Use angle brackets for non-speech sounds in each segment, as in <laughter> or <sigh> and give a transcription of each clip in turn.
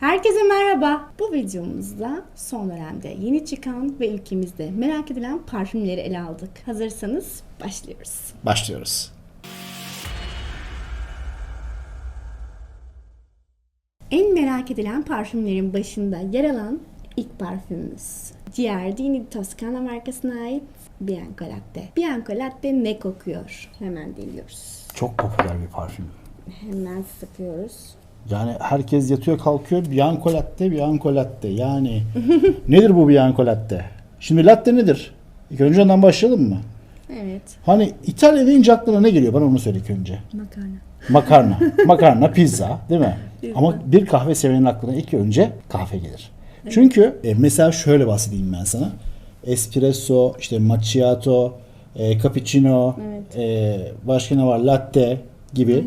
Herkese merhaba. Bu videomuzda son dönemde yeni çıkan ve ülkemizde merak edilen parfümleri ele aldık. Hazırsanız başlıyoruz. Başlıyoruz. En merak edilen parfümlerin başında yer alan ilk parfümümüz. Giardini Toscana markasına ait Bianco Latte. Bianco Latte ne kokuyor? Hemen deniyoruz. Çok popüler bir parfüm. Hemen sıkıyoruz. Yani herkes yatıyor kalkıyor Bianco Latte, Bianco Latte. Yani <laughs> nedir bu Bianco Latte? Şimdi latte nedir? İlk önce ondan başlayalım mı? Evet. Hani İtalya deyince aklına ne geliyor? Bana onu söyle ilk önce. Makarna. Makarna. <laughs> Makarna, pizza değil mi? Ama bir kahve sevenin aklına ilk önce kahve gelir. Çünkü e, mesela şöyle bahsedeyim ben sana. Espresso, işte macchiato, e, cappuccino, e, başka ne var? Latte gibi.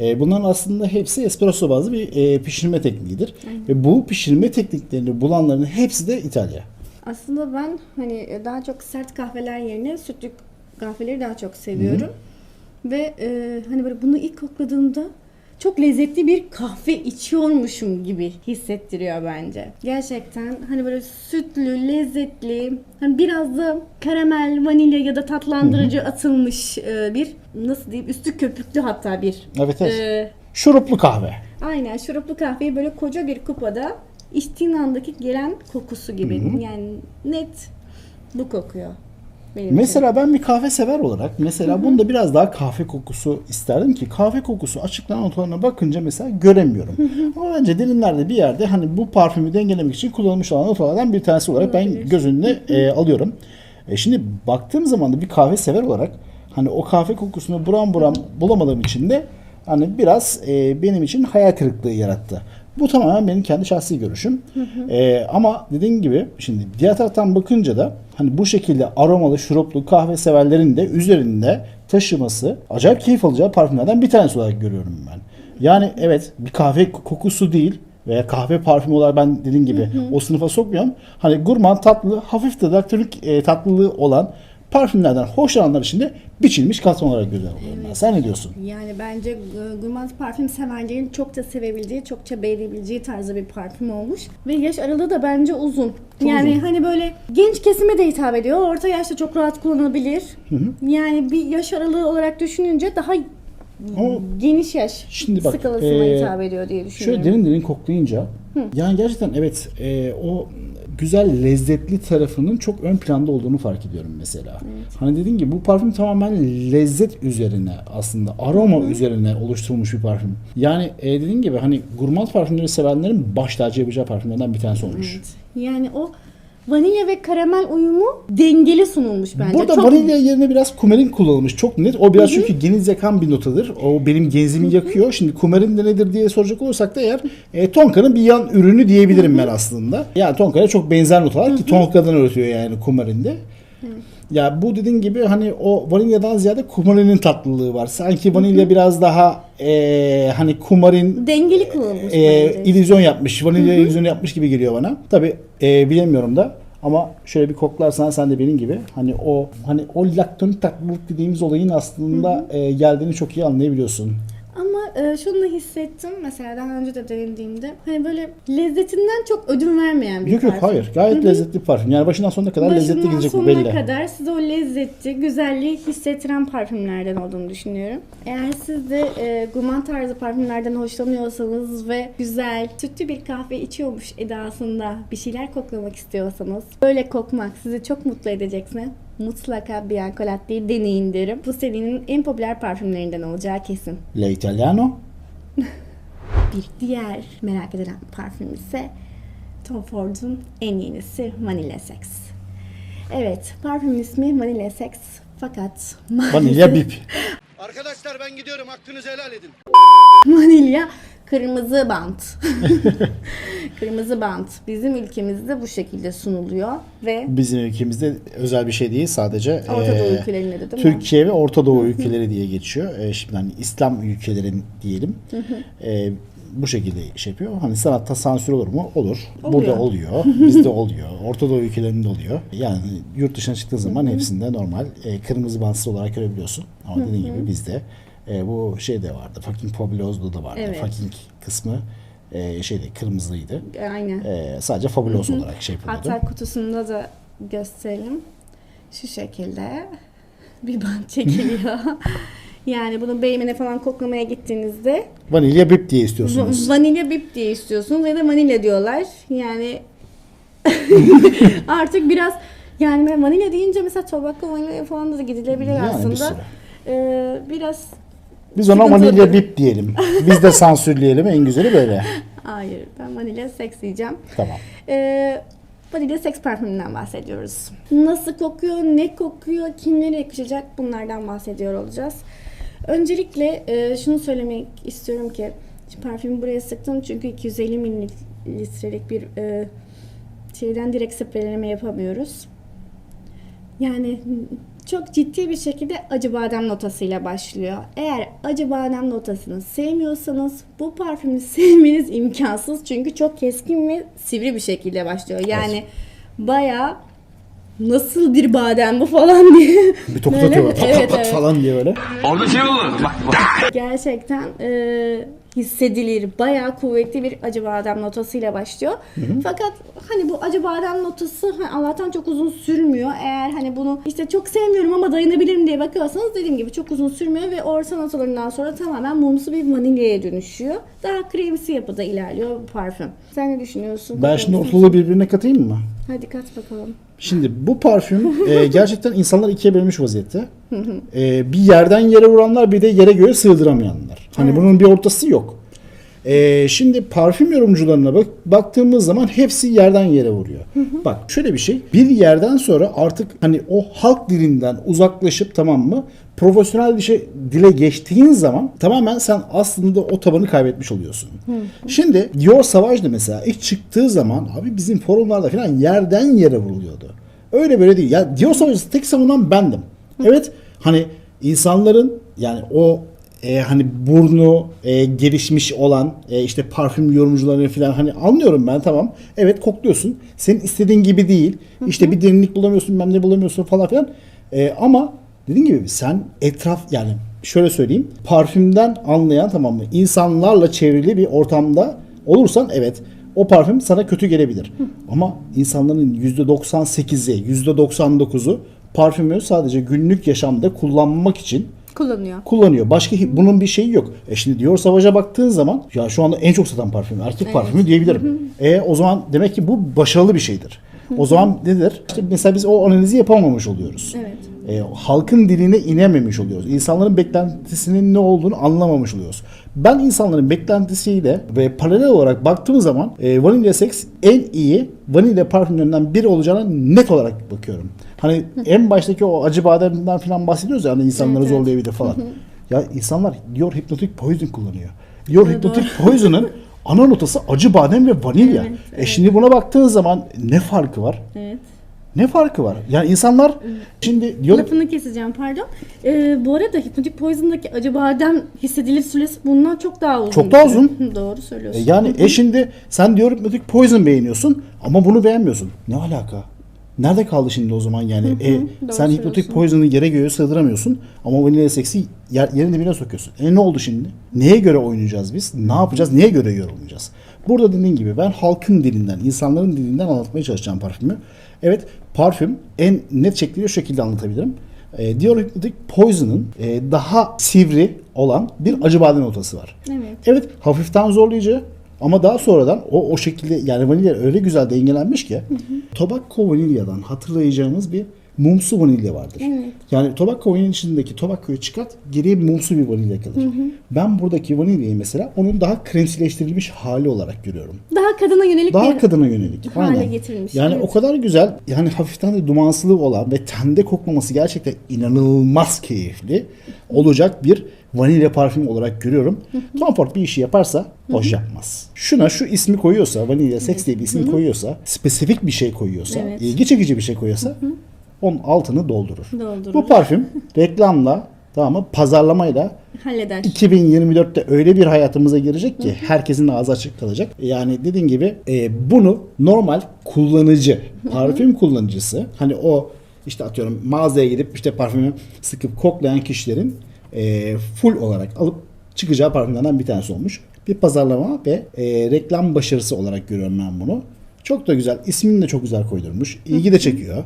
E, bunların aslında hepsi espresso bazlı bir e, pişirme tekniğidir. Ve bu pişirme tekniklerini bulanların hepsi de İtalya. Aslında ben hani daha çok sert kahveler yerine sütlü kahveleri daha çok seviyorum. Ve e, hani böyle bunu ilk kokladığımda çok lezzetli bir kahve içiyormuşum gibi hissettiriyor bence. Gerçekten hani böyle sütlü, lezzetli, hani biraz da karamel, vanilya ya da tatlandırıcı atılmış e, bir nasıl diyeyim üstü köpüklü hatta bir. Evet, evet. e, Şuruplu kahve. Aynen şuruplu kahveyi böyle koca bir kupada içtiğin andaki gelen kokusu gibi. Yani net bu kokuyor. Benim. Mesela ben bir kahve sever olarak mesela bunda biraz daha kahve kokusu isterdim ki kahve kokusu açıklanan notalarına bakınca mesela göremiyorum. Ama bence derinlerde bir yerde hani bu parfümü dengelemek için kullanılmış olan notalardan bir tanesi olarak ben göz önüne e, alıyorum. E, şimdi baktığım zaman da bir kahve sever olarak hani o kahve kokusunu buram buram bulamadığım için de hani biraz e, benim için hayal kırıklığı yarattı. Bu tamamen benim kendi şahsi görüşüm. Ee, ama dediğim gibi şimdi diğer taraftan bakınca da hani bu şekilde aromalı, şuruplu kahve severlerin de üzerinde taşıması acayip keyif alacağı parfümlerden bir tanesi olarak görüyorum ben. Yani evet bir kahve kokusu değil veya kahve parfümü olarak ben dediğim gibi o sınıfa sokmuyorum. Hani gurman tatlı, hafif de daktilik e, tatlılığı olan parfümlerden hoşlananlar için de biçilmiş katman olarak güzel oluyor. ben. Sen ne diyorsun? Yani bence e, gourmand parfüm severlerin çok da sevebileceği, çokça beğenebileceği tarzda bir parfüm olmuş. Ve yaş aralığı da bence uzun. yani uzun. hani böyle genç kesime de hitap ediyor. Orta yaşta çok rahat kullanılabilir. Yani bir yaş aralığı olarak düşününce daha Ama geniş yaş Şimdi bak, skalasına e, hitap ediyor diye düşünüyorum. Şöyle derin derin koklayınca yani gerçekten evet e, o güzel lezzetli tarafının çok ön planda olduğunu fark ediyorum mesela. Hani dediğim gibi bu parfüm tamamen lezzet üzerine aslında aroma üzerine oluşturulmuş bir parfüm. Yani e, dediğim gibi hani gurmand parfümleri sevenlerin baş tacı yapacağı parfümlerden bir tanesi olmuş. Evet. Yani o vanilya ve karamel uyumu dengeli sunulmuş bence. Burada Çok- vanilya yerine biraz kumerin kullanılmış. Çok net. O biraz çünkü geniz yakan bir notadır. O benim genzimi yakıyor. Şimdi kumerin de nedir diye soracak olursak da eğer e, Tonka'nın bir yan ürünü diyebilirim ben aslında. Yani Tonka'ya çok benzer notalar ki Tonka'dan üretiyor yani kumerin de. Ya bu dediğin gibi hani o vanilyadan ziyade kumarinin tatlılığı var. Sanki vanilya biraz daha e, hani kumarin dengeli kullanılmış e, bence. illüzyon yapmış, vanilya illüzyonu yapmış gibi geliyor bana. Tabi bilemiyorum da ama şöyle bir koklarsan sen de benim gibi hani o hani o laktonik tatlılık dediğimiz olayın aslında e, geldiğini çok iyi anlayabiliyorsun. E, şunu da hissettim mesela daha önce de denediğimde hani böyle lezzetinden çok ödün vermeyen bir Yok yok parfüm. hayır. Gayet lezzetli bir parfüm. Yani başından sonuna kadar lezzetli Başından gidecek bu sonuna belli. kadar size o lezzeti, güzelliği hissettiren parfümlerden olduğunu düşünüyorum. Eğer siz de e, gourmand tarzı parfümlerden hoşlanıyorsanız ve güzel, sütlü bir kahve içiyormuş edasında bir şeyler koklamak istiyorsanız, böyle kokmak sizi çok mutlu edecekse mutlaka Bianco Latte'yi deneyin derim. Bu serinin en popüler parfümlerinden olacağı kesin. Le Italiano. <laughs> Bir diğer merak edilen parfüm ise Tom Ford'un en yenisi Vanilla Sex. Evet, parfümün ismi Vanilla Sex fakat Vanilya bip. <laughs> Arkadaşlar ben gidiyorum hakkınızı helal edin. vanilya kırmızı bant. <laughs> kırmızı bant bizim ülkemizde bu şekilde sunuluyor ve Bizim ülkemizde özel bir şey değil sadece. Orta Doğu e, ülkelerinde de değil mi? Türkiye ve Orta Doğu ülkeleri diye geçiyor. E, şimdi hani İslam ülkelerin diyelim. E, bu şekilde şey yapıyor. Hani sanatta sansür olur mu? Olur. Oluyor. Burada oluyor. <laughs> Bizde oluyor. Orta Doğu ülkelerinde oluyor. Yani yurt dışına çıktığın zaman hepsinde normal e, kırmızı bantsız olarak görebiliyorsun. Ama dediğim gibi bizde e, bu şey de vardı. Fucking Pobeloz'da da vardı. Evet. Fucking kısmı e, şeydi kırmızıydı. Aynen. E, sadece Fabuloso olarak şey yapılıyordu. Hatta kutusunda da gösterelim. Şu şekilde bir bant <laughs> çekiliyor. yani bunu Beymen'e falan koklamaya gittiğinizde Vanilya bip diye istiyorsunuz. va- vanilya bip diye istiyorsunuz ya da vanilya diyorlar. Yani <laughs> artık biraz yani vanilya deyince mesela tobacco vanilya falan da gidilebilir Yani bir aslında. süre. Ee, biraz Biz ona vanilya bip diyelim. Biz de sansürleyelim en güzeli böyle. hayır ben vanilya seks diyeceğim. Tamam. Ee, vanilya seks parfümünden bahsediyoruz. Nasıl kokuyor, ne kokuyor, kimlere yakışacak bunlardan bahsediyor olacağız. Öncelikle e, şunu söylemek istiyorum ki şimdi parfümü buraya sıktım çünkü 250 mililitrelik bir e, şeyden direkt spreleme yapamıyoruz. Yani çok ciddi bir şekilde acı badem notasıyla başlıyor. Eğer acı badem notasını sevmiyorsanız bu parfümü <laughs> sevmeniz imkansız. Çünkü çok keskin ve sivri bir şekilde başlıyor. Yani bayağı nasıl bir badem bu falan <laughs> diye. Bir tokat Böyle- atıyor. <laughs> Pat pat evet, pat evet. falan diye böyle. Orada şey olur. Bak bak. Gerçekten e, hissedilir. Bayağı kuvvetli bir acı badem notasıyla başlıyor. Fakat hani bu acı badem notası hani Allah'tan çok uzun sürmüyor. Eğer hani bunu işte çok sevmiyorum ama dayanabilirim diye bakıyorsanız dediğim gibi çok uzun sürmüyor ve orta notalarından sonra tamamen mumsu bir vanilyaya dönüşüyor. Daha kremsi yapıda ilerliyor bu parfüm. Sen ne düşünüyorsun? Ben şimdi ortalığı birbirine katayım mı? Hadi kat bakalım. Şimdi bu parfüm <laughs> e, gerçekten insanlar ikiye bölmüş vaziyette. E, bir yerden yere vuranlar bir de yere göğe sığdıramayanlar. Hani bunun bir ortası yok. E, şimdi parfüm yorumcularına bak, baktığımız zaman hepsi yerden yere vuruyor. Bak şöyle bir şey. Bir yerden sonra artık hani o halk dilinden uzaklaşıp tamam mı? Profesyonel bir şey dile geçtiğin zaman tamamen sen aslında o tabanı kaybetmiş oluyorsun. Şimdi Dior Savage'dı mesela ilk çıktığı zaman abi bizim forumlarda falan yerden yere vuruluyordu. Öyle böyle değil. Ya Dior Savage'ı tek savunan bendim. Evet hani insanların yani o e, hani burnu e, gelişmiş olan e, işte parfüm yorumcuları falan hani anlıyorum ben tamam. Evet kokluyorsun. Senin istediğin gibi değil. İşte bir derinlik bulamıyorsun, ben ne bulamıyorsun falan filan. E, ama dediğim gibi sen etraf yani şöyle söyleyeyim. Parfümden anlayan tamam mı? insanlarla çevrili bir ortamda olursan evet o parfüm sana kötü gelebilir. Ama insanların %98'i, %99'u parfümü sadece günlük yaşamda kullanmak için Kullanıyor. kullanıyor. Başka hi- bunun bir şeyi yok. E şimdi Dior Savage'a baktığın zaman ya şu anda en çok satan parfüm erkek parfümü diyebilirim. E o zaman demek ki bu başarılı bir şeydir. O zaman nedir? İşte mesela biz o analizi yapamamış oluyoruz. Evet. E, halkın diline inememiş oluyoruz. İnsanların beklentisinin ne olduğunu anlamamış oluyoruz. Ben insanların beklentisiyle ve paralel olarak baktığım zaman e, Vanilla Sex en iyi vanilya parfümlerinden biri olacağına net olarak bakıyorum. Hani en baştaki o acı bademden falan bahsediyoruz ya hani insanları Evet, evet. zorlayabilir falan. ya insanlar Dior Hypnotic Poison kullanıyor. Dior Hypnotic Poison'ın <laughs> ana notası acı badem ve vanilya. Evet, E şimdi buna baktığın zaman ne farkı var? Evet. Ne farkı var? Yani insanlar şimdi diyor Lafını keseceğim pardon. Ee, bu arada Hypnotic Poison'daki acı badem hissedilir süresi bundan çok daha uzun. Çok daha uzun. Doğru söylüyorsun. E yani e şimdi sen diyor Hypnotic Poison beğeniyorsun ama bunu beğenmiyorsun. Ne alaka? Nerede kaldı şimdi o zaman yani? E, doğru sen Hypnotic söylüyorsun. Poison'ı yere göğe sığdıramıyorsun ama Vanilla Sex'i yer, yerin dibine sokuyorsun. E ne oldu şimdi? Neye göre oynayacağız biz? Ne yapacağız? Neye göre yorumlayacağız? Burada dediğim gibi ben halkın dilinden, insanların dilinden anlatmaya çalışacağım parfümü. Evet parfüm en net şekliyle şu şekilde anlatabilirim. E, Dior Hypnotic Poison'ın e, daha sivri olan bir acı badem notası var. Evet. Evet hafiften zorlayıcı ama daha sonradan o o şekilde yani vanilya öyle güzel dengelenmiş ki tobacco vanilyadan hatırlayacağımız bir mumsu vanilya vardır. Evet. Yani tobacco vanilyanın içindeki tobacco'yu çıkart geriye bir mumsu bir vanilya kalır. Ben buradaki vanilyayı mesela onun daha kremsileştirilmiş hali olarak görüyorum. Daha kadına yönelik Daha bir kadına yönelik. hale Aynen. getirilmiş. Yani Evet. o kadar güzel yani hafiften de dumansılığı olan ve tende kokmaması gerçekten inanılmaz keyifli olacak bir vanilya parfümü olarak görüyorum. Tom Ford bir işi yaparsa boş yapmaz. Şuna şu ismi koyuyorsa, vanilya seks diye bir isim koyuyorsa, spesifik bir şey koyuyorsa, Evet. ilgi çekici bir şey koyuyorsa onun altını doldurur. Doldurur. Bu parfüm <laughs> reklamla tamam mı pazarlamayla halleder. 2024'te öyle bir hayatımıza girecek ki herkesin ağzı açık kalacak. Yani dediğin gibi e, bunu normal kullanıcı, parfüm kullanıcısı hani o işte atıyorum mağazaya gidip işte parfümü sıkıp koklayan kişilerin e, full olarak alıp çıkacağı parfümlerden bir tanesi olmuş. bir pazarlama ve e, reklam başarısı olarak görüyorum ben bunu. Çok da güzel. İsmini de çok güzel koydurmuş. İlgi de çekiyor.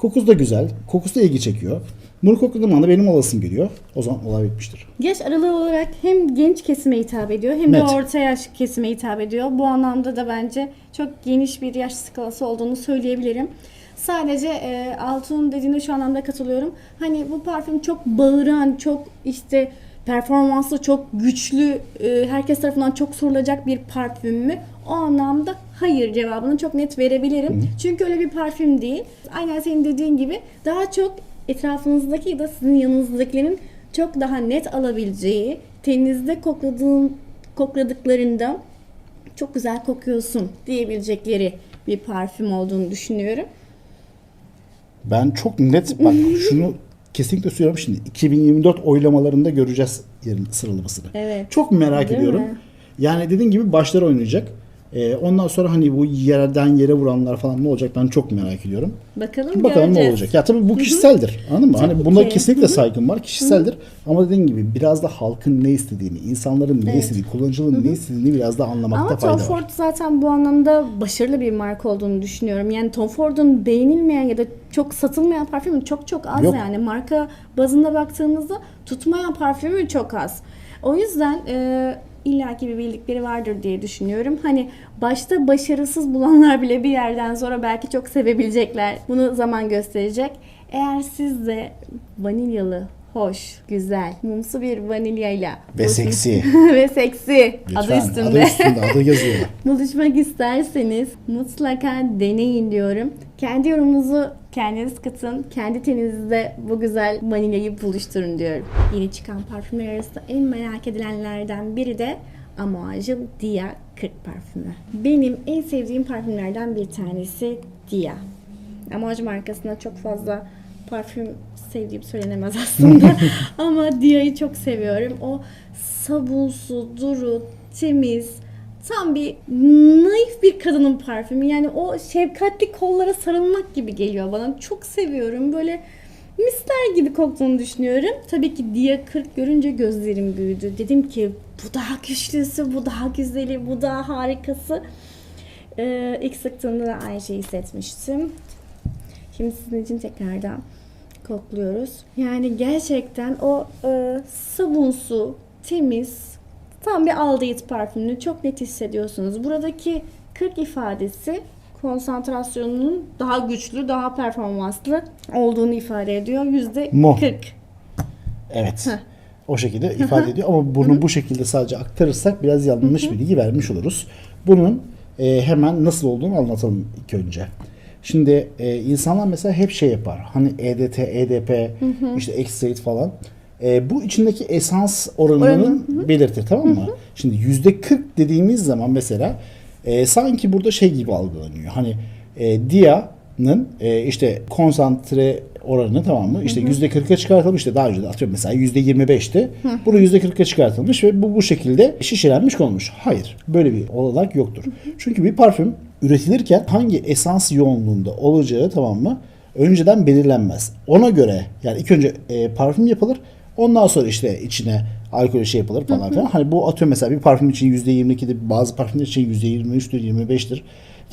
Kokusu da güzel. Kokusu da ilgi çekiyor. Bunu kokladığım anda benim olasım geliyor. O zaman olay bitmiştir. Yaş aralığı olarak hem genç kesime hitap ediyor hem de Evet. orta yaş kesime hitap ediyor. Bu anlamda da bence çok geniş bir yaş skalası olduğunu söyleyebilirim. Sadece e, Altun dediğine şu anlamda katılıyorum. Hani bu parfüm çok bağıran, çok işte performanslı, çok güçlü, e, herkes tarafından çok sorulacak bir parfüm mü? O anlamda hayır cevabını çok net verebilirim. Çünkü öyle bir parfüm değil. Aynen senin dediğin gibi daha çok etrafınızdaki ya da sizin yanınızdakilerin çok daha net alabileceği, teninizde kokladığın, kokladıklarında çok güzel kokuyorsun diyebilecekleri bir parfüm olduğunu düşünüyorum. Ben çok net bak <laughs> şunu kesinlikle söylüyorum şimdi 2024 oylamalarında göreceğiz yerin sıralamasını. Evet. Çok merak Değil ediyorum. mi? Yani dediğin gibi başlar oynayacak. Ee, ondan sonra hani bu yerden yere vuranlar falan ne olacak ben çok merak ediyorum. Bakalım, Bakalım göreceğiz. ne olacak. Ya tabii bu kişiseldir. Anladın mı? Hani ki. kesinlikle saygım var. Kişiseldir. Ama dediğin gibi biraz da halkın ne istediğini, insanların ne Evet. istediğini, kullanıcının ne istediğini biraz da anlamakta Ama fayda Tom var. Ford zaten bu anlamda başarılı bir marka olduğunu düşünüyorum. Yani Tom Ford'un beğenilmeyen ya da çok satılmayan parfümü çok çok az Yok. yani. Marka bazında baktığımızda tutmayan parfümü çok az. O yüzden e, illaki bir bildikleri vardır diye düşünüyorum. Hani başta başarısız bulanlar bile bir yerden sonra belki çok sevebilecekler. Bunu zaman gösterecek. Eğer siz de vanilyalı, hoş, güzel, mumsu bir vanilyayla Ve seksi. <laughs> ve seksi adı Lütfen. üstünde. Adı üstünde. Adı yazıyor. <laughs> buluşmak isterseniz mutlaka deneyin diyorum. Kendi yorumunuzu kendiniz katın. Kendi teninizde bu güzel vanilyayı buluşturun diyorum. Yeni çıkan parfümler arasında en merak edilenlerden biri de Amouagil Dia 40 parfümü. Benim en sevdiğim parfümlerden bir tanesi Dia. Amouage markasında çok fazla parfüm sevdiğim söylenemez aslında. <laughs> Ama Dia'yı çok seviyorum. O sabunsu, duru, temiz, tam bir naif bir kadının parfümü. Yani o şefkatli kollara sarılmak gibi geliyor bana. Çok seviyorum. Böyle mister gibi koktuğunu düşünüyorum. Tabii ki Dia 40 görünce gözlerim büyüdü. Dedim ki bu daha güçlüsü, bu daha güzeli, bu daha harikası. Ee, ilk sıktığımda da aynı şeyi hissetmiştim. Şimdi sizin için tekrardan kokluyoruz. Yani gerçekten o e, sabunsu, temiz, tam bir aldıyt parfümünü çok net hissediyorsunuz. Buradaki 40 ifadesi konsantrasyonunun daha güçlü, daha performanslı olduğunu ifade ediyor. Yüzde Mu. 40. Evet. O şekilde ifade ediyor ama bunu bu şekilde sadece aktarırsak biraz yanlış bilgi vermiş oluruz. Bunun e, hemen nasıl olduğunu anlatalım ilk önce. Şimdi e, insanlar mesela hep şey yapar. Hani EDT, EDP, işte X-Rate falan. E, bu içindeki esans oranını belirtir tamam mı? Şimdi yüzde 40 dediğimiz zaman mesela e, sanki burada şey gibi algılanıyor. Hani e, Dia'nın e, işte konsantre oranı tamam mı? İşte yüzde 40'a çıkartılmış işte daha önce de atıyorum mesela yüzde 25'ti. Bunu yüzde 40'a çıkartılmış ve bu bu şekilde şişirenmiş olmuş. Hayır. Böyle bir olanak yoktur. Çünkü bir parfüm üretilirken hangi esans yoğunluğunda olacağı tamam mı? Önceden belirlenmez. Ona göre yani ilk önce e, parfüm yapılır. Ondan sonra işte içine alkol şey yapılır falan filan. Hani bu atıyorum mesela bir parfüm için %22'dir, bazı parfümler için %23'tür, 25'tir.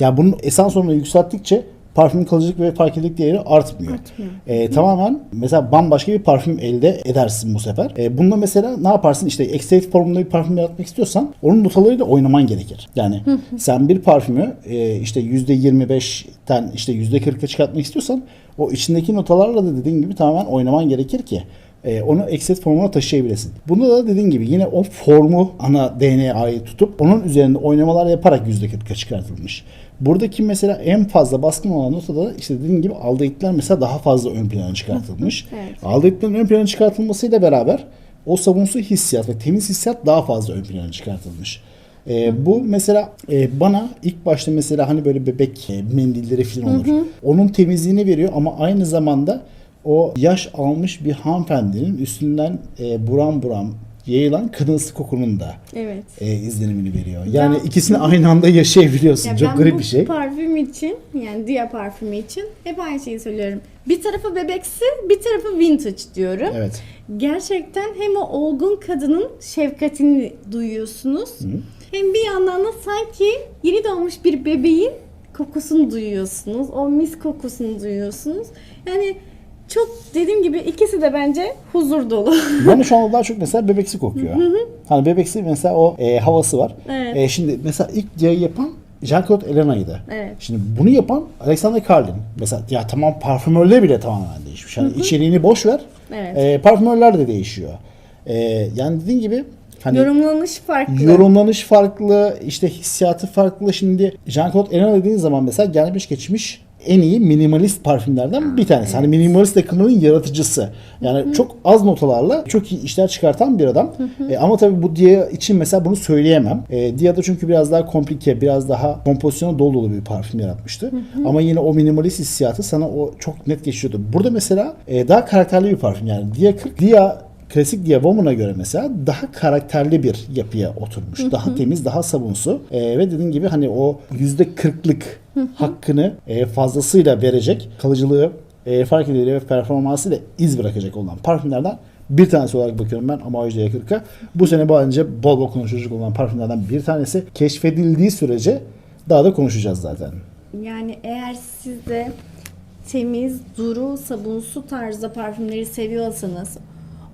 Ya bunun esans oranını yükselttikçe parfümün kalıcılık ve fark edilik değeri artmıyor. Artmıyor. Ee, tamamen mesela bambaşka bir parfüm elde edersin bu sefer. Ee, bunda mesela ne yaparsın işte extract formunda bir parfüm yaratmak istiyorsan onun notalarıyla oynaman gerekir. Yani sen bir parfümü e, işte %25'ten işte %40'a çıkartmak istiyorsan o içindeki notalarla da dediğin gibi tamamen oynaman gerekir ki e, onu extract formuna taşıyabilesin. Bunda da dediğin gibi yine o formu ana DNA'yı tutup onun üzerinde oynamalar yaparak %40'a çıkartılmış. Buradaki mesela en fazla baskın olan notada işte dediğim gibi aldehitler mesela daha fazla ön plana çıkartılmış. <laughs> Evet. Aldehitlerin ön plana çıkartılmasıyla beraber o sabunsu hissiyat ve temiz hissiyat daha fazla ön plana çıkartılmış. Ee, bu mesela e, bana ilk başta mesela hani böyle bebek e, mendilleri falan olur. Onun temizliğini veriyor ama aynı zamanda o yaş almış bir hanımefendinin üstünden e, buram buram yayılan kadınsı kokunun da Evet. e, izlenimini veriyor. Yani Ya- ikisini aynı anda yaşayabiliyorsun. Ya Çok ben garip bu bir şey. parfüm için yani Dia parfümü için hep aynı şeyi söylüyorum. Bir tarafı bebeksi, bir tarafı vintage diyorum. Evet. Gerçekten hem o olgun kadının şefkatini duyuyorsunuz. Hem bir yandan da sanki yeni doğmuş bir bebeğin kokusunu duyuyorsunuz. O mis kokusunu duyuyorsunuz. Yani çok dediğim gibi ikisi de bence huzur dolu. <laughs> Bana şu anda daha çok mesela bebeksi kokuyor. Hani bebeksi mesela o e, havası var. Evet. E, şimdi mesela ilk yayı yapan Jean-Claude Elena'ydı. Evet. Şimdi bunu yapan Alexander Karlin. Mesela ya tamam parfümörler bile tamamen değişmiş. Yani içeriğini boş ver. Evet. E, parfümörler de değişiyor. E, yani dediğin gibi hani Yorumlanış farklı. yorumlanış farklı, işte hissiyatı farklı. Şimdi Jean-Claude Elena dediğin zaman mesela gelmiş geçmiş en iyi minimalist parfümlerden bir tanesi. Hani minimalist akımının yaratıcısı. Yani çok az notalarla çok iyi işler çıkartan bir adam. E, ama tabii bu Dia için mesela bunu söyleyemem. E, Dia da çünkü biraz daha komplike, biraz daha kompozisyona dolu dolu bir parfüm yaratmıştı. Ama yine o minimalist hissiyatı sana o çok net geçiyordu. Burada mesela e, daha karakterli bir parfüm yani. Dia 40, Dia klasik Dia Woman'a göre mesela daha karakterli bir yapıya oturmuş. Daha temiz, daha sabunsu. Ee, ve dediğim gibi hani o yüzde kırklık hakkını e, fazlasıyla verecek kalıcılığı e, fark edilir ve performansıyla iz bırakacak olan parfümlerden bir tanesi olarak bakıyorum ben Amouage Dia 40'a. Bu sene bence bol bol konuşulacak olan parfümlerden bir tanesi. Keşfedildiği sürece daha da konuşacağız zaten. Yani eğer siz de temiz, duru, sabunsu tarzda parfümleri seviyorsanız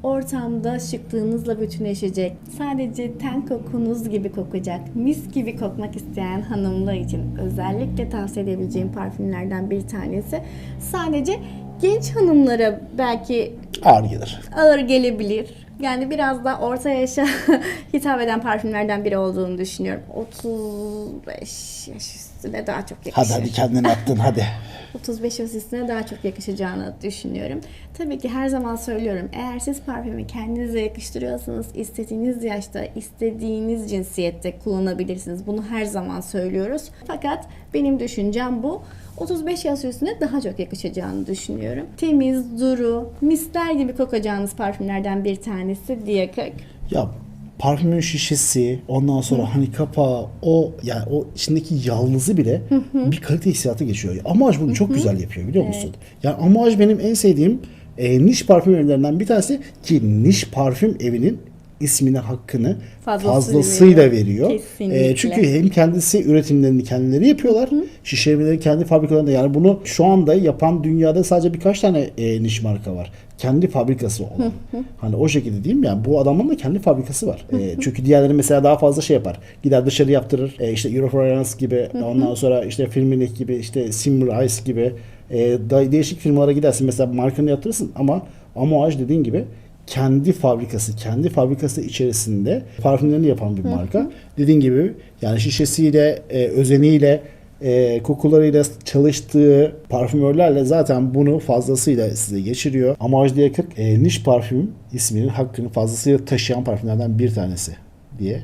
ortamda şıklığınızla bütünleşecek, sadece ten kokunuz gibi kokacak, mis gibi kokmak isteyen hanımlar için özellikle tavsiye edebileceğim parfümlerden bir tanesi. Sadece genç hanımlara belki Ağır gelir. ağır gelebilir. Yani biraz da orta yaşa <laughs> hitap eden parfümlerden biri olduğunu düşünüyorum. 35 yaş üstüne daha çok Hadi yakışır. hadi kendini attın hadi. <laughs> 35 yaş üstüne daha çok yakışacağını düşünüyorum. Tabii ki her zaman söylüyorum. Eğer siz parfümü kendinize yakıştırıyorsanız istediğiniz yaşta, istediğiniz cinsiyette kullanabilirsiniz. Bunu her zaman söylüyoruz. Fakat benim düşüncem bu. 35 yaş üstüne daha çok yakışacağını düşünüyorum. Temiz, duru, misler gibi kokacağınız parfümlerden bir tanesi 40. Ya parfümün şişesi, ondan sonra hani kapağı, o yani o içindeki yalnızı bile bir kalite hissiyatı geçiyor. Amouage bunu çok güzel yapıyor biliyor musun? Yani Amouage benim en sevdiğim e, niş parfüm evlerinden bir tanesi ki niş parfüm evinin ismine hakkını Fazlasıyla fazlasıyla veriyor. Kesinlikle. E, çünkü hem kendisi üretimlerini kendileri yapıyorlar. Şişirmeleri kendi fabrikalarında yani bunu şu anda yapan dünyada sadece birkaç tane e, niş marka var. Kendi fabrikası olan. hani o şekilde mi? Yani bu adamın da kendi fabrikası var. E, çünkü diğerleri mesela daha fazla şey yapar. Gider dışarı yaptırır. E, işte Eurofrance gibi ondan sonra işte Firmenich gibi işte Simmer Ice gibi e, değişik firmalara gidersin. Mesela markanı yaptırırsın ama Amouage dediğin gibi kendi fabrikası, kendi fabrikası içerisinde parfümlerini yapan bir marka. Dediğin gibi yani şişesiyle, e, özeniyle, e, kokularıyla çalıştığı parfümörlerle zaten bunu fazlasıyla size geçiriyor. Amouage Dia 40 e, niş parfüm isminin hakkını fazlasıyla taşıyan parfümlerden bir tanesi diye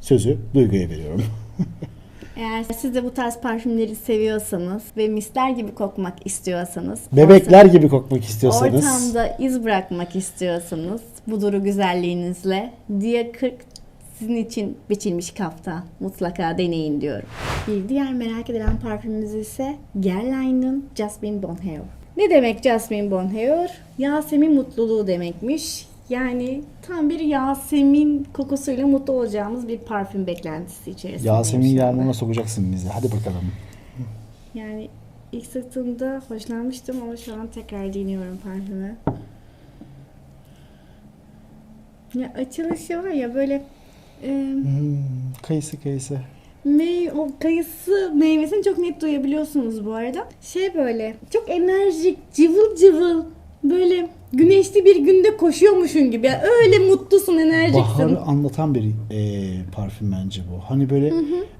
sözü Duygu'ya veriyorum. <laughs> Eğer siz de bu tarz parfümleri seviyorsanız ve misler gibi kokmak istiyorsanız Bebekler gibi kokmak istiyorsanız Ortamda iz bırakmak istiyorsanız bu duru güzelliğinizle Dia 40 sizin için biçilmiş kafta. Mutlaka deneyin diyorum. Bir diğer merak edilen parfümümüz ise Guerlain'in Jasmine Bonheur. Ne demek Jasmine Bonheur? Yasemin mutluluğu demekmiş. Yani tam bir Yasemin kokusuyla mutlu olacağımız bir parfüm beklentisi içerisinde. Yasemin yağmuruna sokacaksın bizi. Hadi bakalım. Yani ilk sıktığımda hoşlanmıştım ama şu an tekrar deniyorum parfümü. Ya açılışı var ya böyle e, Hmm, kayısı kayısı. mey o kayısı meyvesini çok net duyabiliyorsunuz bu arada. Şey böyle çok enerjik, cıvıl cıvıl böyle güneşli bir günde koşuyormuşsun gibi. Yani öyle mutlusun, enerjiksin. Baharı anlatan bir e, parfüm bence bu. Hani böyle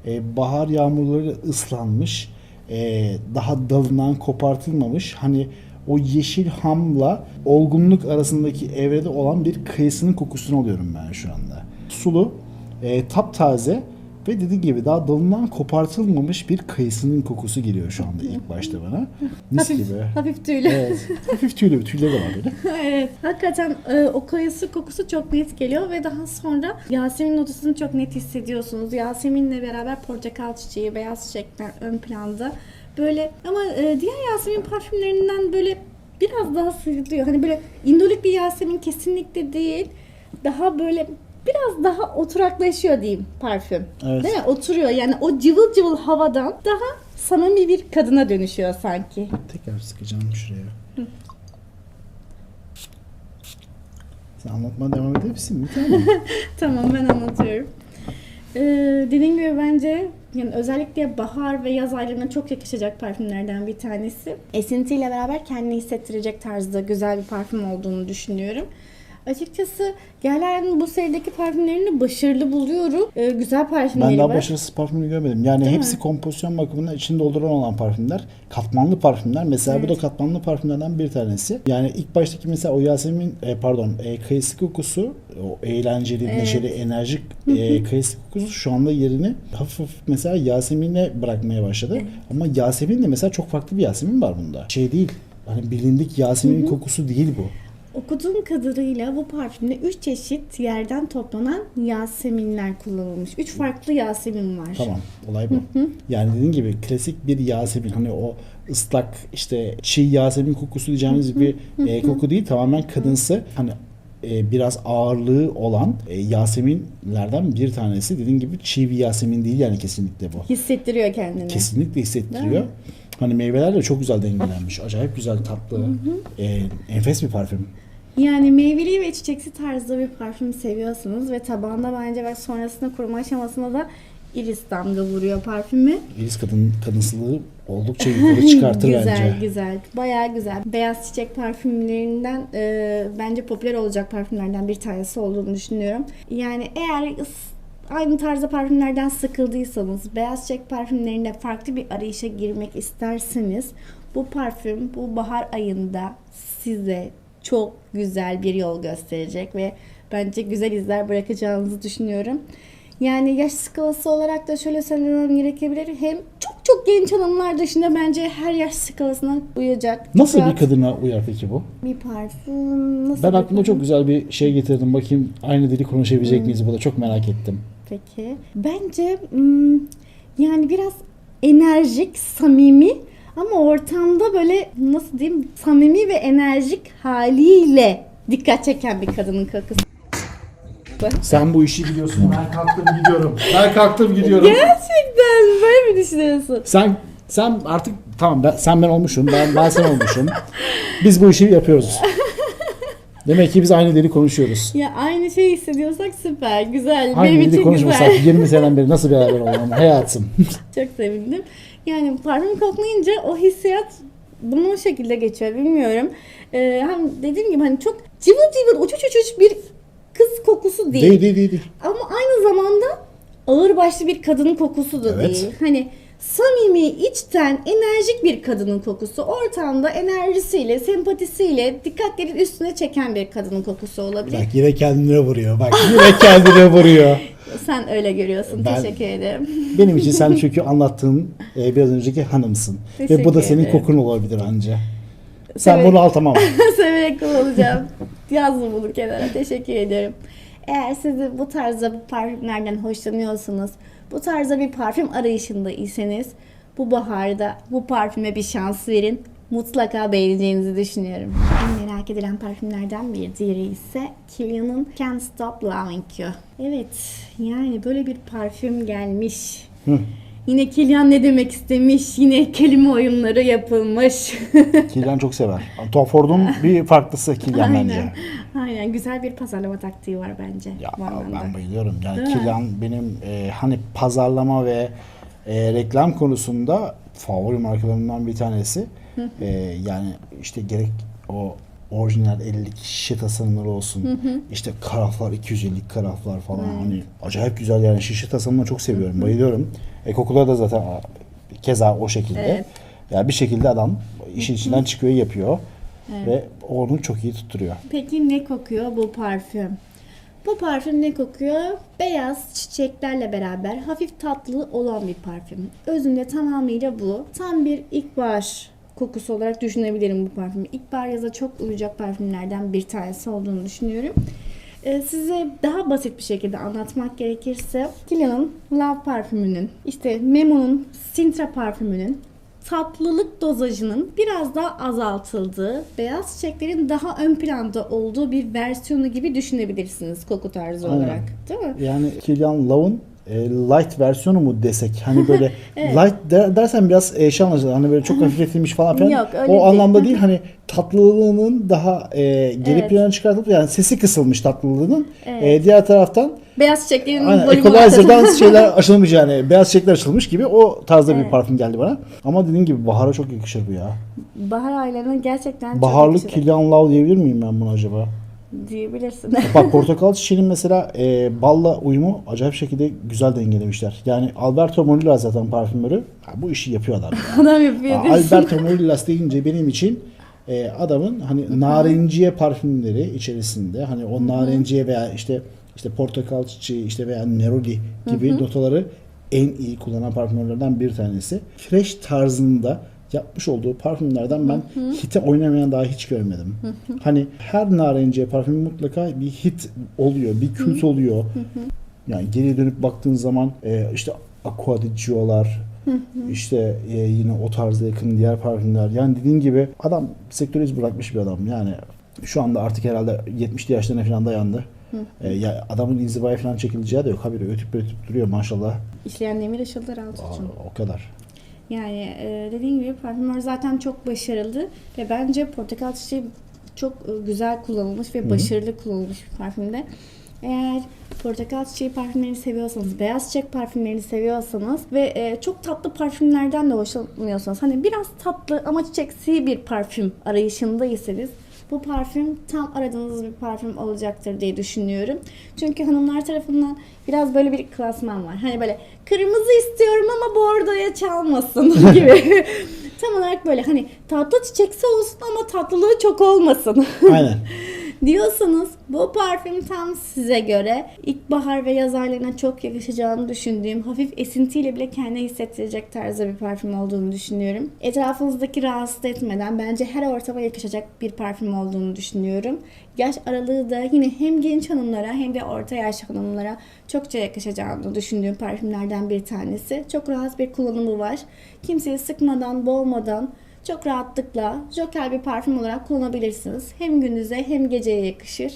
e, bahar yağmurları ıslanmış, e, daha dalından kopartılmamış. Hani o yeşil hamla olgunluk arasındaki evrede olan bir kayısının kokusunu alıyorum ben şu anda. Sulu, e, taptaze Ve dediğim gibi daha dalından kopartılmamış bir kayısının kokusu geliyor şu anda ilk başta bana. Mis Hafif, gibi. hafif tüylü. Evet. Hafif tüylü, tüyleri var böyle. <laughs> evet. Hakikaten e, o kayısı kokusu çok net geliyor ve daha sonra Yasemin notasını çok net hissediyorsunuz. Yasemin'le beraber portakal çiçeği, beyaz çiçekler ön planda. Böyle ama e, diğer Yasemin parfümlerinden böyle biraz daha sıyrılıyor. Hani böyle indolik bir Yasemin kesinlikle değil. Daha böyle biraz daha oturaklaşıyor diyeyim parfüm. Evet. Değil mi? Oturuyor. Yani o cıvıl cıvıl havadan daha samimi bir kadına dönüşüyor sanki. Tekrar sıkacağım şuraya. Sen anlatmaya devam edebilirsin tane. <laughs> Tamam ben anlatıyorum. Ee, dediğim gibi bence yani özellikle bahar ve yaz aylarına çok yakışacak parfümlerden bir tanesi. Esintiyle beraber kendini hissettirecek tarzda güzel bir parfüm olduğunu düşünüyorum. Açıkçası Gerler'in bu serideki parfümlerini başarılı buluyorum. Ee, güzel parfümleri Ben daha var. başarısız parfümü görmedim. Yani Değil hepsi mi? kompozisyon bakımından içinde dolduran olan parfümler. Katmanlı parfümler. Mesela bu da Evet. katmanlı parfümlerden bir tanesi. Yani ilk baştaki mesela o Yasemin e, pardon e, kayısı kokusu o eğlenceli, Evet. neşeli, enerjik e, kayısı kokusu şu anda yerini hafif hafif mesela Yasemin'e bırakmaya başladı. Ama Yasemin de mesela çok farklı bir Yasemin var bunda. Şey değil. Hani bilindik Yasemin'in kokusu değil bu. Okuduğum kadarıyla bu parfümde 3 çeşit yerden toplanan yaseminler kullanılmış. 3 farklı yasemin var. Tamam. Olay bu. Yani dediğin gibi klasik bir Yasemin hani o ıslak işte çiğ Yasemin kokusu diyeceğimiz bir e, koku değil. Tamamen kadınsı hani e, biraz ağırlığı olan e, Yaseminlerden bir tanesi. Dediğin gibi çiğ bir Yasemin değil yani kesinlikle bu. Hissettiriyor kendini. Kesinlikle hissettiriyor. Hani meyveler de çok güzel dengelenmiş. Acayip güzel tatlı. E, enfes bir parfüm. Yani meyveli ve çiçeksi tarzda bir parfüm seviyorsunuz ve tabağında bence ve sonrasında kuruma aşamasında da iris damga vuruyor parfüme. Iris kadın kadınsılığı oldukça yukarı çıkartır <laughs> güzel bence. güzel. Bayağı güzel. Beyaz çiçek parfümlerinden e, bence popüler olacak parfümlerden bir tanesi olduğunu düşünüyorum. Yani eğer aynı tarzda parfümlerden sıkıldıysanız, beyaz çiçek parfümlerinde farklı bir arayışa girmek isterseniz bu parfüm bu bahar ayında size çok güzel bir yol gösterecek ve bence güzel izler bırakacağınızı düşünüyorum. Yani yaş skalası olarak da şöyle söylemem gerekebilir. Hem çok çok genç hanımlar dışında bence her yaş skalasına uyacak. Nasıl bir rahat kadına uyar peki bu? bir parfüm? Nasıl Ben bir aklıma çok güzel bir şey getirdim. Bakayım aynı dili konuşabilecek miyiz burada çok merak ettim. Peki. Bence hmm, yani biraz enerjik, samimi ama ortamda böyle nasıl diyeyim samimi ve enerjik haliyle dikkat çeken bir kadının kokusu. Sen bu işi biliyorsun. Ben kalktım gidiyorum. Ben kalktım gidiyorum. Gerçekten böyle mi düşünüyorsun? Sen sen artık tamam ben, sen ben olmuşum. Ben ben sen olmuşum. Biz bu işi yapıyoruz. Demek ki biz aynı dili konuşuyoruz. Ya aynı şeyi hissediyorsak süper, güzel. Aynı Benim dili için konuşmasak güzel. 20 <laughs> seneden beri nasıl beraber olalım hayatım. Çok sevindim. Yani parfüm koklayınca o hissiyat bana o şekilde geçiyor bilmiyorum. Ee, hem dediğim gibi hani çok cıvıl cıvıl uçuş uçuş bir kız kokusu değil. değil değil değil. değil. Ama aynı zamanda ağır başlı bir kadının kokusu da Evet. değil. Hani samimi, içten, enerjik bir kadının kokusu. Ortamda enerjisiyle, sempatisiyle dikkatlerin üstüne çeken bir kadının kokusu olabilir. Bak yine kendine vuruyor. Bak yine kendine vuruyor. <laughs> Sen öyle görüyorsun. Ben- Teşekkür ederim. Benim için sen çünkü anlattığın e, biraz önceki hanımsın. Ve bu Teşekkür da senin ederim. kokun olabilir anca. Sen Evet. bunu al tamam. <laughs> Severek kullanacağım. Yazdım bunu kenara. Teşekkür ederim. Eğer siz de bu tarzda bu parfümlerden hoşlanıyorsanız, bu tarzda bir parfüm arayışındaysanız bu baharda bu parfüme bir şans verin. Mutlaka beğeneceğinizi düşünüyorum. En merak edilen parfümlerden bir diğeri ise Kilian'ın Can't Stop Loving You. Evet, yani böyle bir parfüm gelmiş. Yine Kilian ne demek istemiş? Yine kelime oyunları yapılmış. <laughs> Kilian çok sever. Tom Ford'un bir farklısı Kilian bence. Aynen. Aynen güzel bir pazarlama taktiği var bence. Ya ben bayılıyorum. Yani Değil mi? Kilian benim e, hani pazarlama ve e, reklam konusunda favori markalarımdan bir tanesi. E, yani işte gerek o orijinal 50'lik şişe tasarımları olsun. işte karaflar 250'lik karaflar falan hani acayip güzel yani şişe tasarımını çok seviyorum. Bayılıyorum. E, kokuları da zaten keza o şekilde. Evet. Ya bir şekilde adam işin içinden çıkıyor yapıyor ve onu çok iyi tutturuyor. Peki ne kokuyor bu parfüm? Bu parfüm ne kokuyor? Beyaz çiçeklerle beraber hafif tatlı olan bir parfüm. Özünde tamamıyla bu. Tam bir ilkbahar kokusu olarak düşünebilirim bu parfümü. İlkbahar yaza çok uyacak parfümlerden bir tanesi olduğunu düşünüyorum. Ee, size daha basit bir şekilde anlatmak gerekirse Kilian'ın Love parfümünün, işte Memo'nun Sintra parfümünün tatlılık dozajının biraz daha azaltıldığı, beyaz çiçeklerin daha ön planda olduğu bir versiyonu gibi düşünebilirsiniz koku tarzı Aynen. olarak. Değil mi? Yani Kilian Love'un e, light versiyonu mu desek? Hani böyle <laughs> Evet. light der, dersen biraz e, şey anlaşılır. Hani böyle çok hafifletilmiş falan filan. Yok, o değil. anlamda değil. Hani tatlılığının daha e, geri Evet. plana çıkartılıp yani sesi kısılmış tatlılığının. Evet. E, diğer taraftan Beyaz çiçeklerin Aynen, Equalizer'dan şeyler <laughs> açılmış yani. Beyaz çiçekler açılmış gibi o tarzda bir Evet. parfüm geldi bana. Ama dediğim gibi bahara çok yakışır bu ya. Bahar aylarına gerçekten Baharlı çok yakışır Kilian Love diyebilir miyim ben bunu acaba? Diyebilirsin. Bak <laughs> portakal çiçeğinin mesela e, balla uyumu acayip şekilde güzel dengelemişler. Yani Alberto Morillas zaten parfümörü. Ha, bu işi yapıyor adam. <laughs> Adam yapıyor Ha, diyorsun. Alberto Morillas <laughs> deyince benim için e, adamın hani narenciye parfümleri içerisinde hani o narenciye veya işte işte portakal çiçeği işte veya neroli gibi notaları en iyi kullanan parfümörlerden bir tanesi. Fresh tarzında yapmış olduğu parfümlerden ben hite oynamayan daha hiç görmedim. Hani her narenciye parfüm mutlaka bir hit oluyor, bir kült oluyor. Yani geriye dönüp baktığın zaman e, işte Aqua di Gio'lar, işte e, yine o tarza yakın diğer parfümler. Yani dediğin gibi adam sektörü iz bırakmış bir adam. Yani şu anda artık herhalde 70'li yaşlarına falan dayandı. E, ya adamın inzivaya falan çekileceği de yok. Habire ötüp ötüp duruyor maşallah. İşleyen demir ışıldır Aa, Altuğ'cum. o kadar. Yani e, dediğim gibi parfümör zaten çok başarılı ve bence portakal çiçeği çok e, güzel kullanılmış ve başarılı kullanılmış bir parfümde. Eğer portakal çiçeği parfümlerini seviyorsanız, beyaz çiçek parfümlerini seviyorsanız ve e, çok tatlı parfümlerden de hoşlanıyorsanız, hani biraz tatlı ama çiçeksi bir parfüm arayışındaysanız bu parfüm tam aradığınız bir parfüm olacaktır diye düşünüyorum. Çünkü hanımlar tarafından biraz böyle bir klasman var. Hani böyle kırmızı istiyorum ama bordoya çalmasın <laughs> gibi. tam olarak böyle hani tatlı çiçeksi olsun ama tatlılığı çok olmasın. Aynen. <laughs> diyorsanız bu parfüm tam size göre ilkbahar ve yaz aylarına çok yakışacağını düşündüğüm hafif esintiyle bile kendine hissettirecek tarzda bir parfüm olduğunu düşünüyorum. Etrafınızdaki rahatsız etmeden bence her ortama yakışacak bir parfüm olduğunu düşünüyorum. Yaş aralığı da yine hem genç hanımlara hem de orta yaş hanımlara çokça yakışacağını düşündüğüm parfümlerden bir tanesi. Çok rahat bir kullanımı var. Kimseyi sıkmadan, boğmadan çok rahatlıkla joker bir parfüm olarak kullanabilirsiniz. Hem gündüze hem geceye yakışır.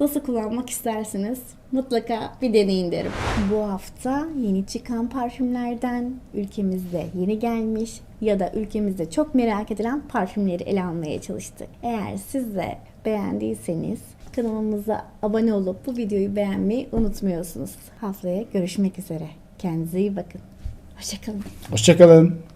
Nasıl kullanmak isterseniz mutlaka bir deneyin derim. Bu hafta yeni çıkan parfümlerden ülkemizde yeni gelmiş ya da ülkemizde çok merak edilen parfümleri ele almaya çalıştık. Eğer siz de beğendiyseniz kanalımıza abone olup bu videoyu beğenmeyi unutmuyorsunuz. Haftaya görüşmek üzere. Kendinize iyi bakın. Hoşçakalın. Hoşçakalın.